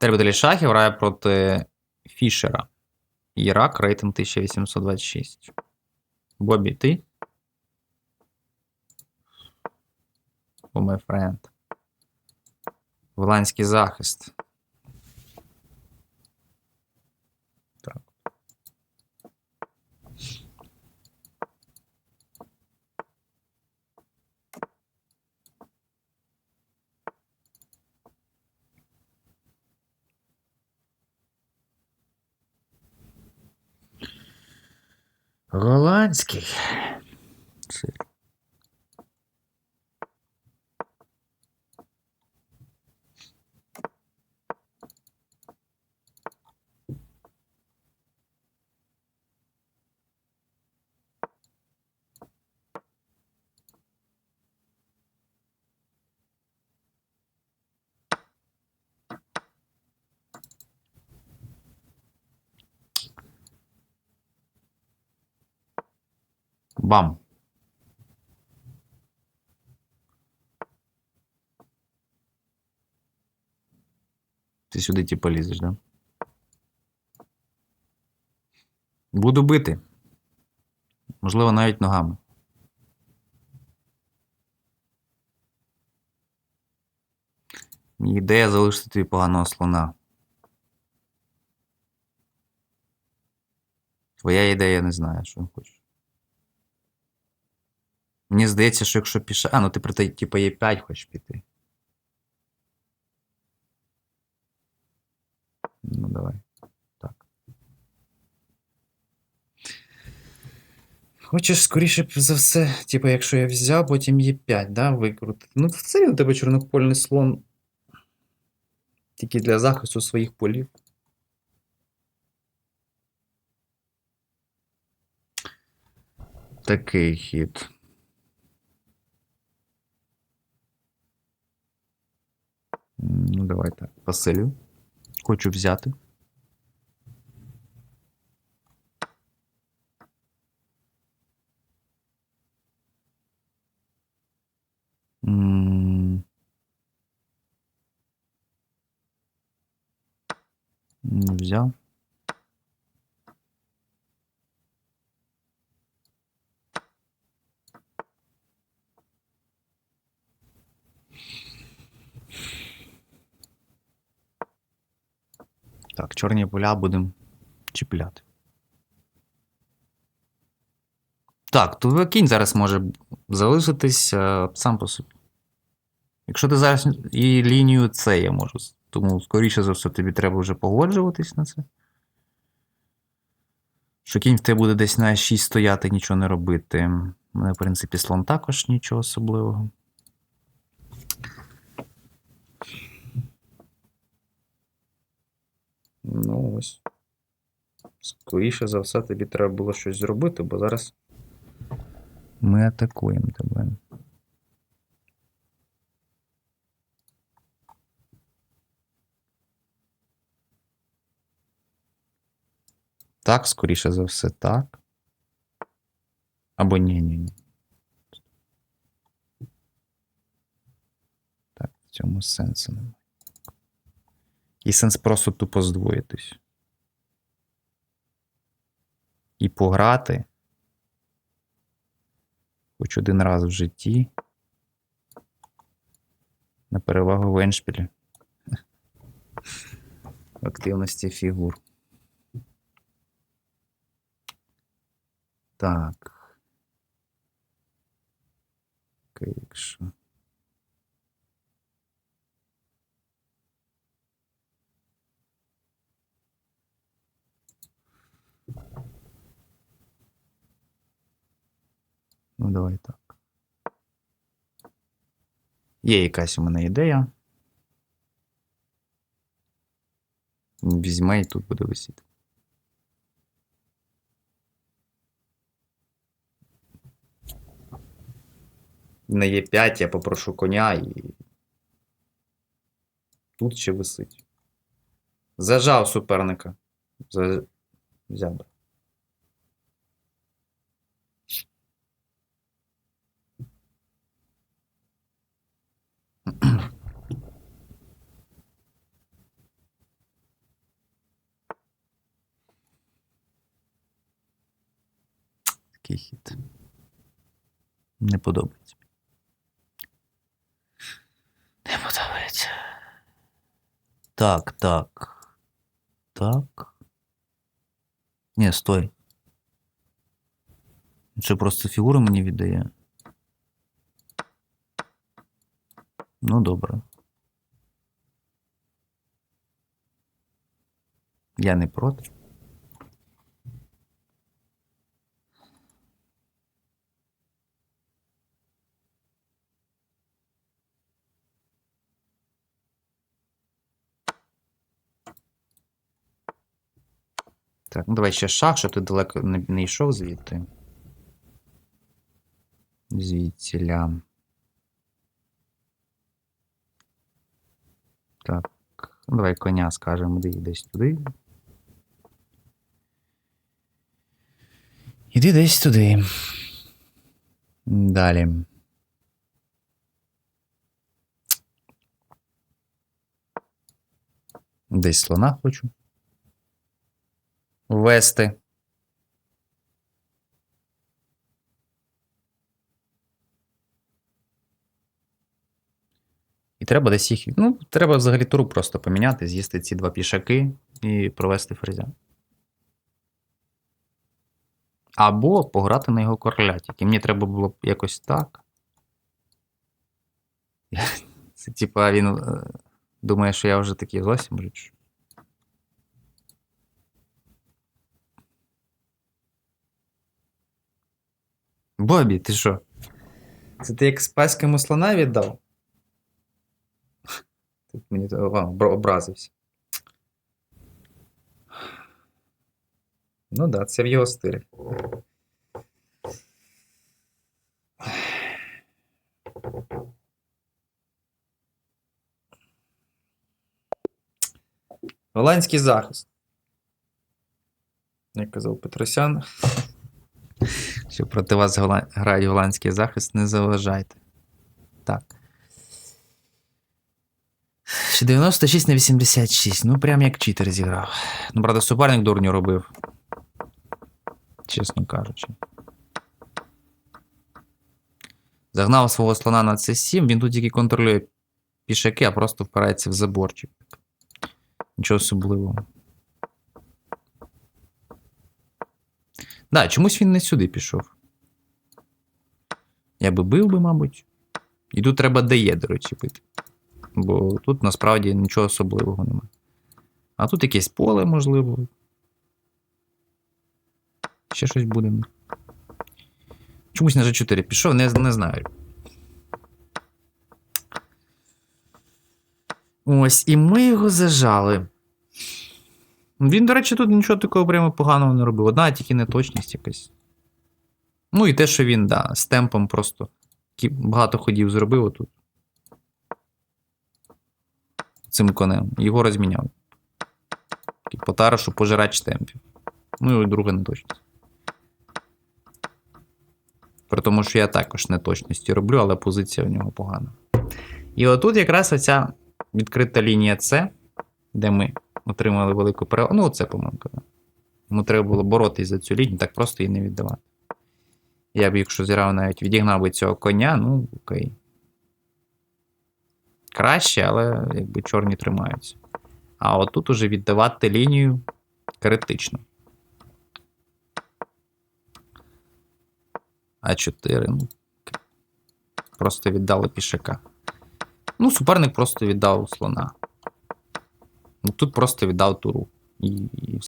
Тербителі шахів грає проти Фішера. Ірак, рейтинг 1826. Бобі, ти? О, мой френд. Голландський захист. Голландський. Бам. Ти сюди типу лізеш, да? Буду бити. Можливо, навіть ногами. Ідея залишити тобі поганого слона. Твоя ідея не знаю, що хочеш. Мені здається, що якщо піше. А, ну ти про те, типу, є 5 хочеш піти. Ну, давай. Так. Хочеш, скоріше б за все, типу, якщо я взяв, потім є 5, да, викрутити. Ну, це у тебе чорнопольний слон. Тільки для захисту своїх полів. Такий хід. Ну, давай так. Василю. Хочу взяти. М. Не взяв. Так, чорні поля будемо чіпляти. Так, то кінь зараз може залишитись е, сам по собі. Якщо ти зараз і лінію С я можу. Тому, скоріше за все, тобі треба вже погоджуватись на це. Що кінь в тебе буде десь на 6 стояти, нічого не робити. У мене, в принципі, слон також нічого особливого. Ну ось. Скоріше за все, тобі треба було щось зробити, бо зараз ми атакуємо тебе. Так, скоріше за все, так. Або ні, ні, ні. Так, в цьому сенсу немає. І сенс просто тупо здвоїтись. І пограти. Хоч один раз в житті. На перевагу в Еншпілі. Активності фігур. Так. Окей, якщо. Ну, давай так. Є якась у мене ідея. Візьме і тут буде висіти. На Е5 я попрошу коня і. Тут ще висить. Зажав суперника. За... Взяв. би. Такий хід. Не подобається. Не подобається. Так, так. Так. Ні, стой. Це просто фігуру мені віддає. Ну, добре. Я не проти. Так, ну давай ще шах, щоб ти далеко не, не йшов звідти. Звідсіля. Так, ну давай коня скажемо, іди десь туди. Іди десь туди. Далі. Десь слона хочу. Ввести. І треба десь їх. Ну, треба взагалі туру просто поміняти, з'їсти ці два пішаки і провести ферзя. Або пограти на його короля. Тільки мені треба було б якось так. Це типа він е, думає, що я вже такий зовсім вже. Бобі, ти що? Це ти як спаському слона віддав? Тут мені образився. Ну да, це в його стилі. Голландський захист. Як казав Петросян. Що проти вас грають голландський захист, не заважайте. Так. 96 на 86. Ну, прям як читер зіграв. Ну, правда, суперник дурню робив. Чесно кажучи. Загнав свого слона на c7, він тут тільки контролює пішаки, а просто впирається в заборчик. Нічого особливого. Да, чомусь він не сюди пішов. Я би бив би, мабуть. І тут треба дає, до речі, бити. Бо тут насправді нічого особливого немає. А тут якесь поле, можливо. Ще щось буде. Чомусь на G4 пішов, не, не знаю. Ось, і ми його зажали. Він, до речі, тут нічого такого прямо поганого не робив. Одна тільки неточність якась. Ну і те, що він, да, з темпом просто багато ходів зробив отут. Цим конем. Його розміняв. Такий Потарашу пожирач темпів. Ну і друга неточність. При тому, що я також неточності роблю, але позиція в нього погана. І отут якраз оця відкрита лінія С, де ми отримали велику перевагу. Ну, оце помилка. Йому треба було боротись за цю лінію, так просто її не віддавати. Я б, якщо зіграв навіть відігнав би цього коня, ну, окей. Краще, але якби чорні тримаються. А отут уже віддавати лінію критично. А4, ну. Просто віддали пішака. Ну, суперник просто віддав слона. Ну, тут просто віддав туру. І, і все.